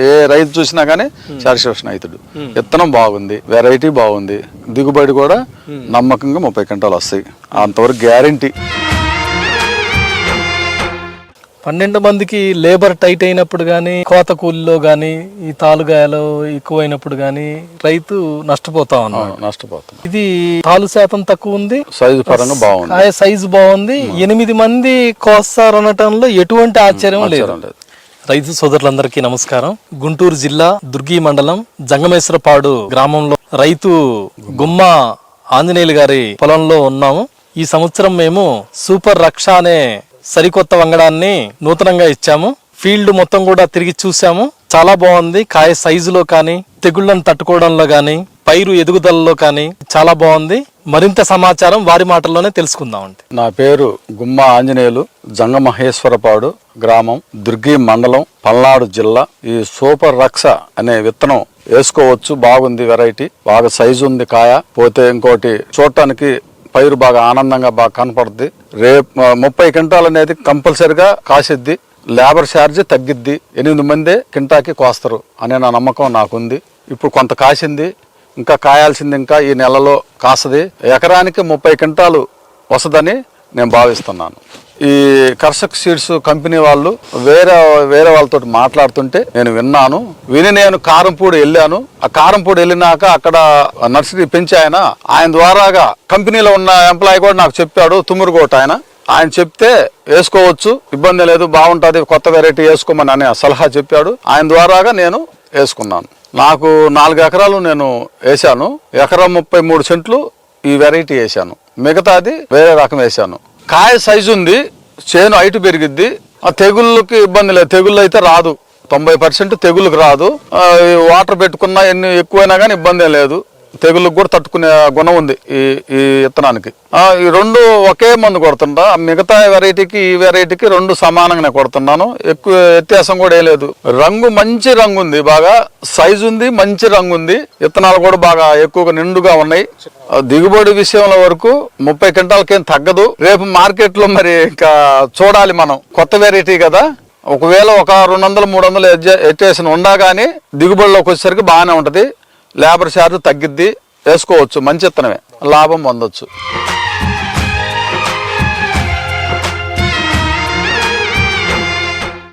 ఏ రైతు చూసినా కానీ సాటిస్ఫాక్షన్ అవుతాడు. విత్తనం బాగుంది వెరైటీ బాగుంది. దిగుబడి కూడా నమ్మకంగా ముప్పై క్వింటాలు వస్తాయి. అంతవరకు గ్యారంటీ పన్నెండు మందికి లేబర్ టైట్ అయినప్పుడు కానీ కోత కూలీలో కానీ ఈ తాలుగాయలు ఎక్కువైనప్పుడు కానీ రైతు నష్టపోతా ఉన్నాడు. నష్టపోతాం ఇది తాలు శాతం తక్కువ ఉంది. సైజు పరంగా బాగుంది. సైజు బాగుంది. ఎనిమిది మంది కోస్తారు అనటంలో ఎటువంటి ఆశ్చర్యం లేదు. ఆశ్చర్యం లేదు. రైతు సోదరులందరికీ నమస్కారం. గుంటూరు జిల్లా దుర్గి మండలం జంగమేశ్వరపాడు గ్రామంలో రైతు గుమ్మ ఆంజనేయులు గారి పొలంలో ఉన్నాము. ఈ సంవత్సరం మేము సూపర్ రక్ష అనే సరికొత్త వంగడాన్ని నూతనంగా ఇచ్చాము. ఫీల్డ్ మొత్తం కూడా తిరిగి చూసాము చాలా బాగుంది. కాయ సైజులో కానీ తెగుళ్ళను తట్టుకోవడంలో కానీ పైరు ఎదుగుదలలో కానీ చాలా బాగుంది. మరింత సమాచారం వారి మాటల్లోనే తెలుసుకుందామండి నా పేరు గుమ్మ ఆంజనేయులు జంగమహేశ్వరపాడు గ్రామం దుర్గి మండలం పల్నాడు జిల్లా. ఈ సూపర్ రక్ష అనే విత్తనం వేసుకోవచ్చు బాగుంది వెరైటీ బాగా సైజు ఉంది కాయ. పోతే ఇంకోటి చూడటానికి పైరు బాగా ఆనందంగా బాగా కనపడుద్ది. రేపు ముప్పై క్వింటాల్ అనేది కంపల్సరిగా కాసిద్ది. Labour charge తగ్గిద్ది. ఎనిమిది మందే కింటాకి కోస్తారు అనే నా నమ్మకం నాకుంది. ఇప్పుడు కొంత కాసింది. ఇంకా కాయాల్సింది ఇంకా ఈ నెలలో కాసది ఎకరానికి ముప్పై క్వింటాలు వస్తుందని నేను భావిస్తున్నాను. ఈ కర్షక్ సీడ్స్ కంపెనీ వాళ్ళు వేరే వేరే వాళ్ళతో మాట్లాడుతుంటే నేను విన్నాను. విని నేను కారంపూడి వెళ్ళాను. ఆ కారంపూడి వెళ్ళినాక అక్కడ నర్సరీ పెంచి ఆయన ఆయన ద్వారాగా కంపెనీలో ఉన్న ఎంప్లాయీ కూడా నాకు చెప్పాడు తుమ్మురుగోట ఆయన. ఆయన చెప్తే వేసుకోవచ్చు ఇబ్బంది లేదు బాగుంటుంది కొత్త వెరైటీ వేసుకోమని అనే సలహా చెప్పాడు. ఆయన ద్వారాగా నేను వేసుకున్నాను. నాకు నాలుగు ఎకరాలు నేను వేశాను. ఎకరం ముప్పై మూడు సెంట్లు ఈ వెరైటీ వేశాను. మిగతాది వేరే రకం వేశాను. కాయ సైజు ఉంది చేను హైట్ పెరిగిద్ది. ఆ తెగుళ్ళకి ఇబ్బంది లేదు. తెగుళ్ళు అయితే రాదు. తొంభై పర్సెంట్ తెగుళ్ళకి రాదు. వాటర్ పెట్టుకున్నా ఎన్ని ఎక్కువైనా కానీ ఇబ్బంది లేదు. తెగుళ్ళకి కూడా తట్టుకునే గుణం ఉంది ఈ ఈ విత్తనానికి. ఈ రెండు ఒకే మందు కొడుతుంటా. మిగతా వెరైటీకి ఈ వెరైటీకి రెండు సమానంగానే కొడుతున్నాను. ఎక్కువ వ్యత్యాసం కూడా ఏ లేదు. రంగు మంచి రంగు ఉంది బాగా. సైజు ఉంది మంచి రంగు ఉంది. విత్తనాలు కూడా బాగా ఎక్కువగా నిండుగా ఉన్నాయి. దిగుబడి విషయంలో వరకు ముప్పై క్వింటాలకేం తగ్గదు. రేపు మార్కెట్లో మరి ఇంకా చూడాలి మనం. కొత్త వెరైటీ కదా. ఒకవేళ ఒక రెండు వందలు మూడు వందలు ఎట్టేసిన ఉండగానే కానీ దిగుబడిలోకి వచ్చేసరికి బాగానే ఉంటది. లేబర్ ఛార్జ్ తగ్గిద్ది వేసుకోవచ్చు. మంచి ఇత్తనమే లాభం పొందొచ్చు.